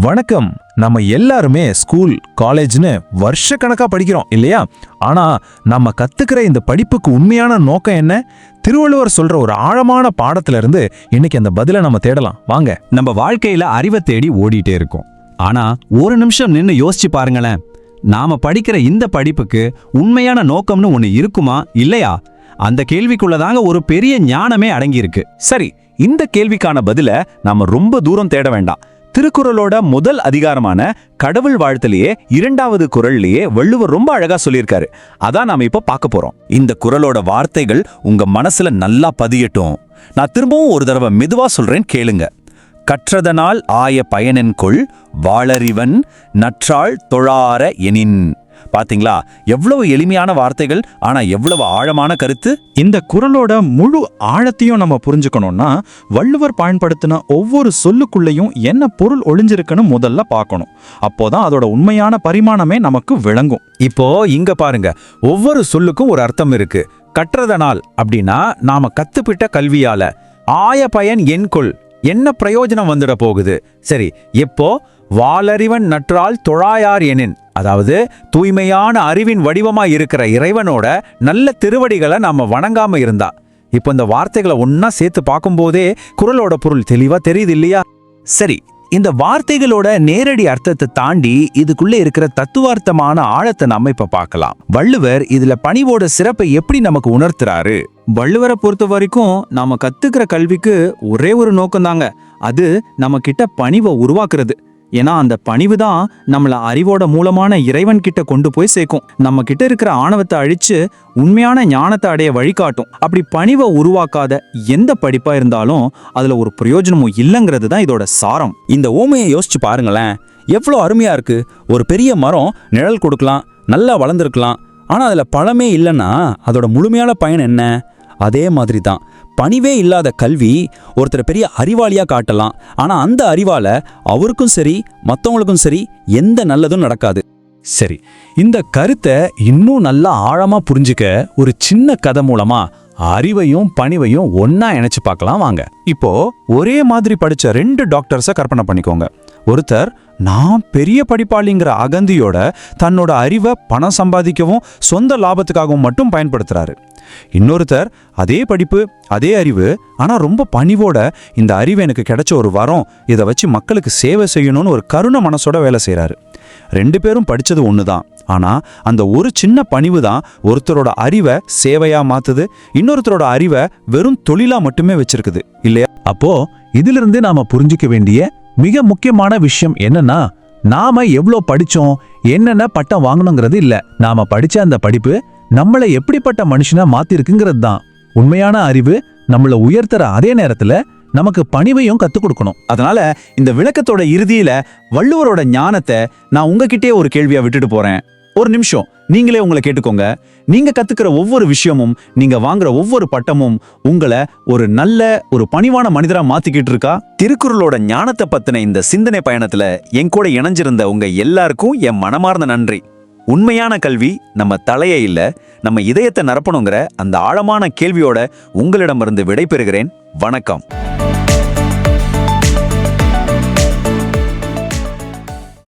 வணக்கம். நம்ம எல்லாருமே ஸ்கூல் காலேஜ்னு வருஷக்கணக்காக படிக்கிறோம் இல்லையா? ஆனா நம்ம கத்துக்கிற இந்த படிப்புக்கு உண்மையான நோக்கம் என்ன? திருவள்ளுவர் சொல்ற ஒரு ஆழமான பாடத்துல இருந்து இன்னைக்கு அந்த பதிலை நம்ம தேடலாம். வாங்க. நம்ம வாழ்க்கையில அறிவை தேடி ஓடிட்டே இருக்கோம். ஆனா ஒரு நிமிஷம் நின்னு யோசிச்சு பாருங்களேன். நாம படிக்கிற இந்த படிப்புக்கு உண்மையான நோக்கம்னு ஒன்று இருக்குமா இல்லையா? அந்த கேள்விக்குள்ளதாங்க ஒரு பெரிய ஞானமே அடங்கியிருக்கு. சரி இந்த கேள்விக்கான பதில நாம ரொம்ப தூரம் தேட வேண்டாம். திருக்குறளோட முதல் அதிகாரமான கடவுள் வாழ்த்துலயே இரண்டாவது குறள்லயே வள்ளுவர் ரொம்ப அழகா சொல்லியிருக்காரு. அதான் நாம இப்ப பார்க்க போறோம். இந்த குறளோட வார்த்தைகள் உங்க மனசுல நல்லா பதியட்டும். நான் திரும்பவும் ஒரு தடவை மெதுவா சொல்றேன் கேளுங்க. கற்றதனால் ஆய பயனென்கொள் வாளறிவன் நற்றாள் தொழார எனின். பாத்தீங்களா? எவ்வளவு எளிமையான வார்த்தைகள் ஆனா எவ்வளவு ஆழமான கருத்து? இந்த குறளோட முழு ஆழத்தையும் நம்ம புரிஞ்சுக்கணும்னா வள்ளுவர் பயன்படுத்தின ஒவ்வொரு சொல்லுக்குள்ளேயும் என்ன பொருள் ஒளிஞ்சிருக்குன்னு முதல்ல பார்க்கணும். அப்போதான் அதோட உண்மையான பரிமாணமே நமக்கு விளங்கும். இப்போ இங்க பாருங்க. ஒவ்வொரு சொல்லுக்கும் ஒரு அர்த்தம் இருக்கு. கற்றதனால் அப்படின்னா நாம கத்துப்பிட்ட கல்வியால ஆய பயன் என்கொள் என்ன பிரயோஜனம் வந்துட போகுது? சரி எப்போ வாலறிவன் நற்றால் தொழாயார் எனின். அதாவது தூய்மையான அறிவின் வடிவமாக இருக்கிற இறைவனோட நல்ல திருவடிகளை நாம் வணங்காம இருந்தா. இப்போ இந்த வார்த்தைகளை ஒன்னா சேர்த்து பார்க்கும்போதே குரலோட பொருள் தெளிவா தெரியுது இல்லையா? சரி இந்த வார்த்தைகளோட நேரடி அர்த்தத்தை தாண்டி இதுக்குள்ளே இருக்கிற தத்துவார்த்தமான ஆழத்தை நம்ம இப்ப பார்க்கலாம். வள்ளுவர் இதுல பணிவோட சிறப்பை எப்படி நமக்கு உணர்த்துறாரு? வள்ளுவரை பொறுத்த வரைக்கும் நாம கத்துக்கிற கல்விக்கு ஒரே ஒரு நோக்கம் தாங்க அது நம்ம கிட்ட பணிவை உருவாக்குறது. ஏன்னா அந்த பணிவு தான் நம்மளை அறிவோட மூலமான இறைவன் கிட்ட கொண்டு போய் சேர்க்கும். நம்ம கிட்ட இருக்கிற ஆணவத்தை அழிச்சு உண்மையான ஞானத்தை அடைய வழிகாட்டும். அப்படி பணிவை உருவாக்காத எந்த படிப்பா இருந்தாலும் அதுல ஒரு பிரயோஜனமும் இல்லைங்கிறது தான் இதோட சாரம். இந்த ஊமையை யோசிச்சு பாருங்களேன். எவ்வளோ அருமையா இருக்கு. ஒரு பெரிய மரம் நிழல் கொடுக்கலாம் நல்லா வளர்ந்துருக்கலாம். ஆனால் அதில் பழமே இல்லைன்னா அதோட முழுமையான பயன் என்ன? அதே மாதிரி தான் பணிவே இல்லாத கல்வி ஒருத்தர் பெரிய அறிவாளியாக காட்டலாம். ஆனால் அந்த அறிவால் அவருக்கும் சரி மற்றவங்களுக்கும் சரி எந்த நல்லதும் நடக்காது. சரி இந்த கருத்தை இன்னும் நல்லா ஆழமாக புரிஞ்சுக்க ஒரு சின்ன கதை மூலமாக அறிவையும் பணிவையும் ஒன்றா இணைச்சு பார்க்கலாம். வாங்க. இப்போ ஒரே மாதிரி படிச்ச ரெண்டு டாக்டர்ஸை கற்பனை பண்ணிக்கோங்க. ஒருத்தர் நான் பெரிய படிப்பாளிங்கிற அகந்தியோட தன்னோட அறிவை பணம் சம்பாதிக்கவும் சொந்த லாபத்துக்காகவும் மட்டும் பயன்படுத்துறாரு. இன்னொருத்தர் அதே படிப்பு அதே அறிவு ஆனா ரொம்ப பணிவோட இந்த அறிவு எனக்கு கிடைச்ச ஒரு வரம் இதை வச்சு மக்களுக்கு சேவை செய்யணும்னு ஒரு கருண மனசோட வேலை செய்கிறாரு ரெண்டு பேரும் படிச்சது தான் ஆனா அந்த ஒரு சின்ன பணிவு தான் ஒருத்தரோட அறிவை சேவையா மாத்துது இன்னொருத்தரோட அறிவை வெறும் தொழிலா மட்டுமே வச்சிருக்குது. இல்லையா? அப்போ இதிலிருந்து நாம புரிஞ்சுக்க வேண்டிய மிக முக்கியமான விஷயம் என்னன்னா நாம எவ்ளோ படிச்சோம் என்னென்ன பட்டம் வாங்கணுங்கிறது இல்ல. நாம படிச்ச அந்த படிப்பு நம்மள எப்படிப்பட்ட மனுஷனா மாத்திருக்குங்கிறது தான். உண்மையான அறிவு நம்மள உயர்த்துற அதே நேரத்துல நமக்கு பணிவையும் கத்துக் கொடுக்கணும். அதனால இந்த விளக்கத்தோட இறுதியில வள்ளுவரோட ஞானத்தை நான் உங்ககிட்டயே ஒரு கேள்வியா விட்டுட்டு போறேன். ஒரு நிமிஷம். நீங்களே உங்களை கேட்டுக்கோங்க. நீங்க கத்துக்கிற ஒவ்வொரு விஷயமும் நீங்க வாங்குற ஒவ்வொரு பட்டமும் உங்களை ஒரு நல்ல ஒரு பணிவான மனிதரா மாத்திக்கிட்டு இருக்கா? திருக்குறளோட ஞானத்தை பத்தின இந்த சிந்தனை பயணத்துல என் கூட இணைஞ்சிருந்த உங்க எல்லாருக்கும் என் மனமார்ந்த நன்றி. உண்மையான கல்வி நம்ம தலையை இல்ல. நம்ம இதயத்தை நிரப்பணுங்கிற அந்த ஆழமான கேள்வியோட உங்களிடமிருந்து விடைபெறுகிறேன். வணக்கம்.